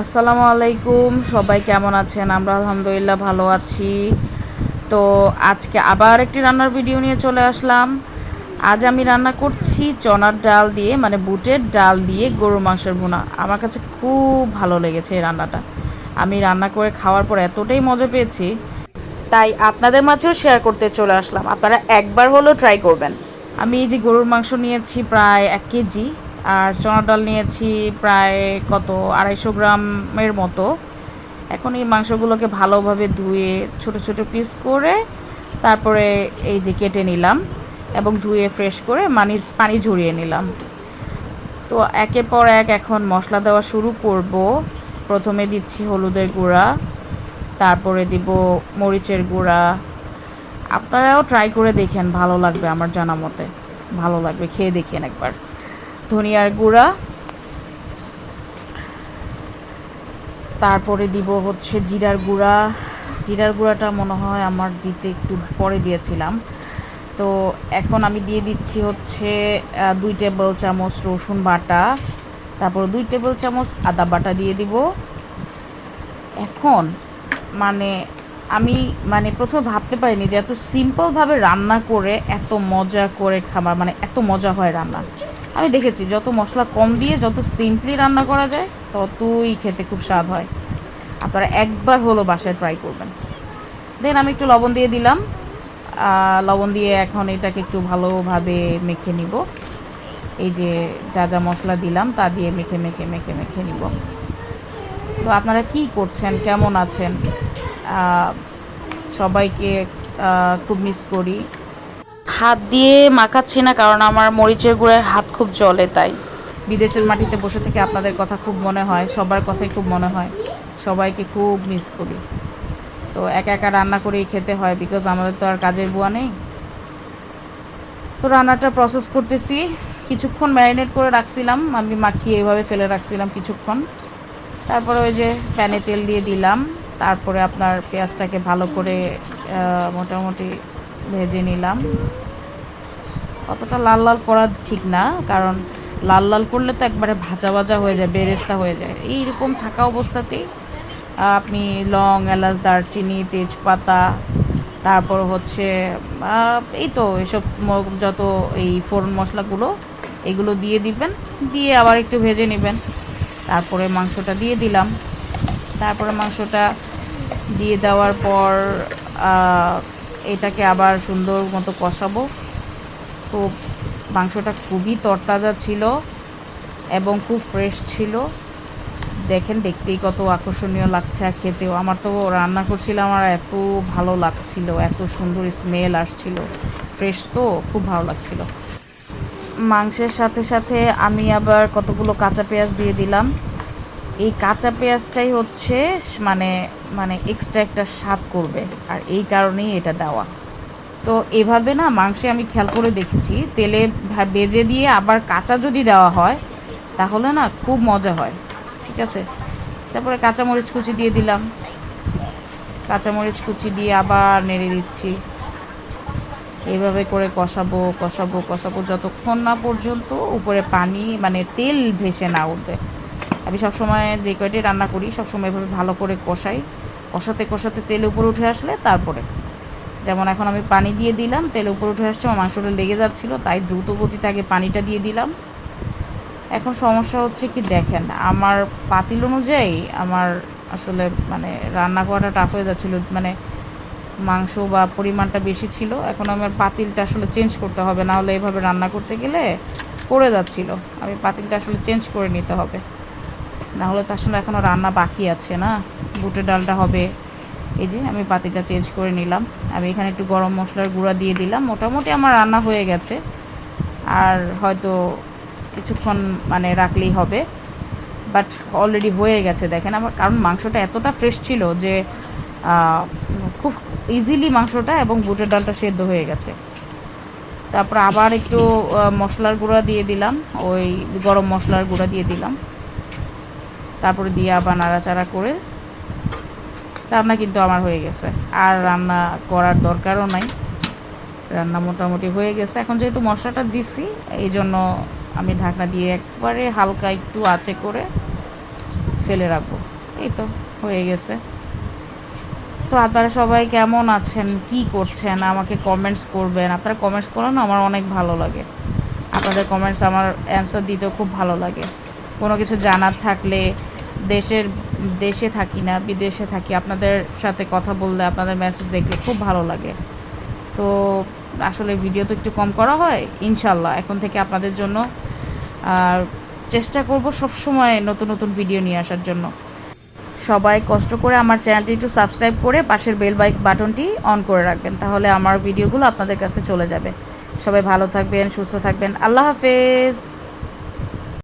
আসসালামু আলাইকুম, সবাই কেমন আছেন? আমরা আলহামদুলিল্লাহ ভালো আছি। তো আজকে আবার একটি রান্নার ভিডিও নিয়ে চলে আসলাম। আজ আমি রান্না করছি চনার ডাল দিয়ে মানে বুটের ডাল দিয়ে গরুর মাংসের ভুনা। আমার কাছে খুব ভালো লেগেছে এই রান্নাটা। আমি রান্না করে খাওয়ার পর এতটাই মজা পেয়েছি, তাই আপনাদের মাঝেও শেয়ার করতে চলে আসলাম। আপনারা একবার হলেও ট্রাই করবেন। আমি এই যে গরুর মাংস নিয়েছি প্রায় এক কেজি। আর চনার ডাল নিয়েছি প্রায় কত, আড়াইশো গ্রামের মতো। এখন এই মাংসগুলোকে ভালোভাবে ধুয়ে ছোট ছোট পিস করে তারপরে এই যে কেটে নিলাম এবং ধুয়ে ফ্রেশ করে মানি, পানি ঝরিয়ে নিলাম। তো একের পর এক এখন মশলা দেওয়া শুরু করব। প্রথমে দিচ্ছি হলুদের গুঁড়া, তারপরে দিব মরিচের গুঁড়া। আপনারাও ট্রাই করে দেখেন, ভালো লাগবে আমার জানা মতে। ভালো লাগবে, খেয়ে দেখেন একবার। ধনিয়ার গুঁড়া। তারপরে দিব হচ্ছে জিরার গুঁড়া। জিরার গুঁড়াটা মনে হয় আমার দিতে একটু পরে দিয়েছিলাম। তো এখন আমি দিয়ে দিচ্ছি হচ্ছে দুই টেবিল চামচ রসুন বাটা। তারপর দুই টেবিল চামচ আদা বাটা দিয়ে দিব। এখন মানে আমি মানে প্রথমে ভাবতে পারিনি যে এত সিম্পলভাবে রান্না করে এত মজা করে খাবার মানে এত মজা হয় রান্না। আমি দেখেছি, যত মশলা কম দিয়ে যত সিম্পলি রান্না করা যায়, ততই খেতে খুব স্বাদ হয়। আপনারা একবার হলো বাসায় ট্রাই করবেন। দেন আমি একটু লবণ দিয়ে দিলাম। লবণ দিয়ে এখন এটাকে একটু ভালোভাবে মেখে নিব। এই যে যা যা মশলা দিলাম, তা দিয়ে মেখে মেখে মেখে মেখে নিব। তো আপনারা কি করছেন? কেমন আছেন? সবাইকে খুব মিস করি। হাত দিয়ে মাখাচ্ছি না, কারণ আমার মরিচের গুঁড়ায় হাত খুব জলে তাই। বিদেশের মাটিতে বসে থেকে আপনাদের কথা খুব মনে হয়, সবার কথাই খুব মনে হয়। সবাইকে খুব মিস করি। তো একা একা রান্না করেই খেতে হয় বিকজ আমাদের তো আর কাজের বুয়া নেই। তো রান্নাটা প্রসেস করতেছি। কিছুক্ষণ ম্যারিনেট করে রাখছিলাম, আমি মাখিয়ে এইভাবে ফেলে রাখছিলাম কিছুক্ষণ। তারপরে ওই যে প্যানে তেল দিয়ে দিলাম, তারপরে আপনার পেঁয়াজটাকে ভালো করে মোটামুটি ভেজে নিলাম। অতটা লাল লাল করা ঠিক না, কারণ লাল লাল করলে তো একবারে ভাজা ভাজা হয়ে যায়, বেরেস্তা হয়ে যায়। এইরকম থাকা অবস্থাতেই আপনি লং, এলাচ, দারচিনি, তেজপাতা, তারপর হচ্ছে এই তো এসব যত এই ফোড়ন মশলাগুলো, এগুলো দিয়ে দিবেন, দিয়ে আবার একটু ভেজে নেবেন। তারপরে মাংসটা দিয়ে দিলাম। তারপরে মাংসটা দিয়ে দেওয়ার পর এটাকে আবার সুন্দর মতো কষাবো। তো মাংসটা খুবই তরতাজা ছিল এবং খুব ফ্রেশ ছিল। দেখেন দেখতেই কত আকর্ষণীয় লাগছে আর খেতেও। আমার তো রান্না করছিলাম আমার এত ভালো লাগছিল, এত সুন্দর স্মেল আসছিল। ফ্রেশ তো, খুব ভালো লাগছিল। মাংসের সাথে সাথে আমি আবার কতগুলো কাঁচা পেঁয়াজ দিয়ে দিলাম। এই কাঁচা পেঁয়াজটাই হচ্ছে মানে মানে এক্সট্রা একটা স্বাদ করবে। আর এই কারণেই এটা দেওয়া। তো এভাবে না মাংসে আমি খেয়াল করে দেখেছি। তেলে ভেজে দিয়ে আবার কাঁচা যদি দেওয়া হয়, তাহলে না খুব মজা হয়। ঠিক আছে? তারপরে কাঁচামরিচ কুচি দিয়ে দিলাম। কাঁচামরিচ কুচি দিয়ে আবার নেড়ে দিচ্ছি। এইভাবে করে কষাবো কষাবো কষাবো যতক্ষণ না পর্যন্ত উপরে পানি মানে তেল ভেসে না উঠবে। আমি সবসময় যে কয়টি রান্না করি, সবসময় এভাবে ভালো করে কষাই। কষাতে কষাতে তেল উপরে উঠে আসলে তারপরে যেমন এখন আমি পানি দিয়ে দিলাম, তেল উপরে উঠে আসছে, আমার মাংসটা লেগে যাচ্ছিল, তাই দ্রুত গতিতে আগে পানিটা দিয়ে দিলাম। এখন সমস্যা হচ্ছে কি দেখেন, আমার পাতিল অনুযায়ী আমার আসলে মানে রান্না করাটা টাফ হয়ে যাচ্ছিল মানে মাংস বা পরিমাণটা বেশি ছিল, এখন আমার পাতিলটা আসলে চেঞ্জ করতে হবে, না হলে এভাবে রান্না করতে গেলে পড়ে যাচ্ছিল। আমি পাতিলটা আসলে চেঞ্জ করে নিতে হবে, না হলে আসলে এখনও রান্না বাকি আছে না? বুটের ডালটা হবে এই যে আমি পাতিটা চেঞ্জ করে নিলাম। আমি এখানে একটু গরম মশলার গুঁড়া দিয়ে দিলাম। মোটামুটি আমার রান্না হয়ে গেছে। আর হয়তো কিছুক্ষণ মানে রাখলেই হবে। বাট অলরেডি হয়ে গেছে, দেখেন আমার, কারণ মাংসটা এতটা ফ্রেশ ছিল যে খুব ইজিলি মাংসটা এবং বুটের ডালটা সেদ্ধ হয়ে গেছে। তারপর আবার একটু মশলার গুঁড়া দিয়ে দিলাম। ওই গরম মশলার গুঁড়া দিয়ে দিলাম। তারপরে দিয়ে আবার নাড়াচাড়া করে রান্না কিন্তু আমার হয়ে গেছে। আর রান্না করার দরকারও নাই। রান্না মোটামুটি হয়ে গেছে। এখন যেহেতু মশলাটা দিছি এই জন্য আমি ঢাকনা দিয়ে একবারে হালকা একটু আঁচে করে ফেলে রাখব। এই তো, হয়ে গেছে। তো আপনারা সবাই কেমন আছেন? কি করছেন? আমাকে কমেন্টস করবেন। আপনারা কমেন্টস করেন আমার অনেক ভালো লাগে। আপনাদের কমেন্টস আমার অ্যান্সার দিতেও খুব ভালো লাগে। কোনো কিছু জানার থাকলে দেশের, দেশে থাকি না, বিদেশে থাকি, আপনাদের সাথে কথা বললে, আপনাদের মেসেজ দেখলে খুব ভালো লাগে। তো আসলে ভিডিও তো একটু কম করা হয়, ইনশাল্লাহ। এখন থেকে আপনাদের জন্য, আর চেষ্টা করব সবসময় নতুন নতুন ভিডিও নিয়ে আসার জন্য। সবাই কষ্ট করে আমার চ্যানেলটি একটু সাবস্ক্রাইব করে পাশের বেল বাইক বাটনটি অন করে রাখবেন, তাহলে আমার ভিডিওগুলো আপনাদের কাছে চলে যাবে। সবাই ভালো থাকবেন, সুস্থ থাকবেন। আল্লাহ হাফেজ!